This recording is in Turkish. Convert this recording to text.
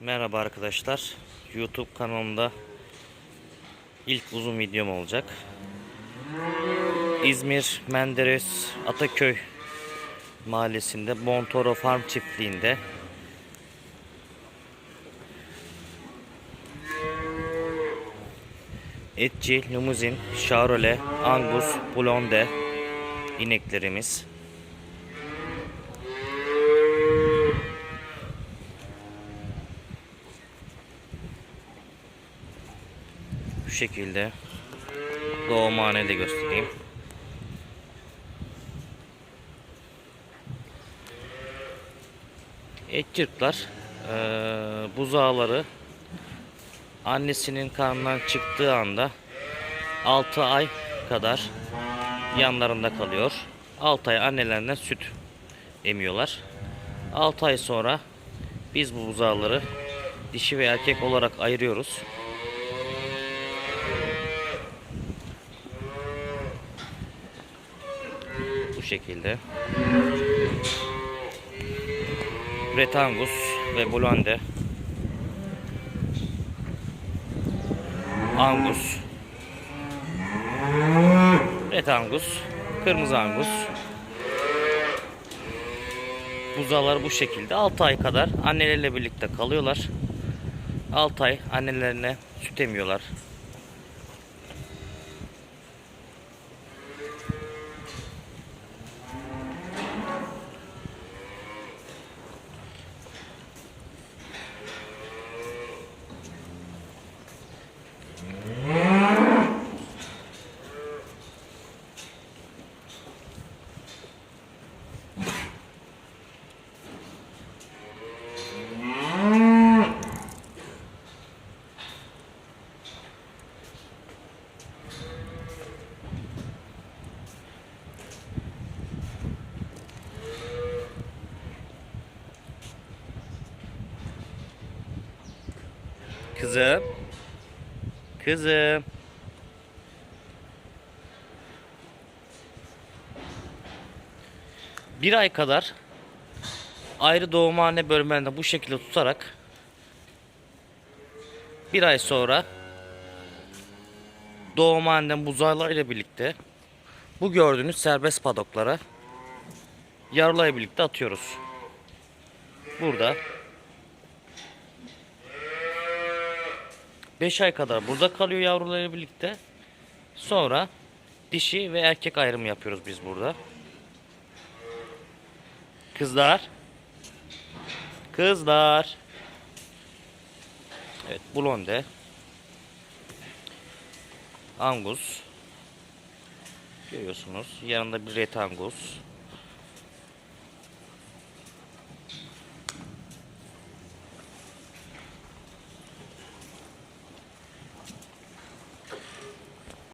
Merhaba arkadaşlar. YouTube kanalımda ilk uzun videom olacak. İzmir Menderes Ataköy mahallesinde Bontoro Farm çiftliğinde Etçi, Limuzin, Charolais, Angus, Blonde ineklerimiz. Şekilde doğumhane de göstereyim. Etçirtler eee buzağları annesinin karnından çıktığı anda 6 ay kadar yanlarında kalıyor. 6 ay annelerinden süt emiyorlar. 6 ay sonra biz bu buzağları dişi ve erkek olarak ayırıyoruz. Şekilde. Retangus ve Blonde. Angus. Red Angus. Kırmızı Angus. Buzalar bu şekilde 6 ay kadar anneleriyle birlikte kalıyorlar. 6 ay annelerine süt emiyorlar. Kızım. Kızım. Bir ay kadar ayrı doğumhane bölmelerinde bu şekilde tutarak bir ay sonra doğumhaneden buzağlarıyla birlikte bu gördüğünüz serbest padoklara yavrularla birlikte atıyoruz. Burada 5 ay kadar burada kalıyor yavrularıyla birlikte. Sonra dişi ve erkek ayrımı yapıyoruz biz burada. Kızlar. Kızlar. Evet, blonde. Angus. Görüyorsunuz. Yanında bir red angus.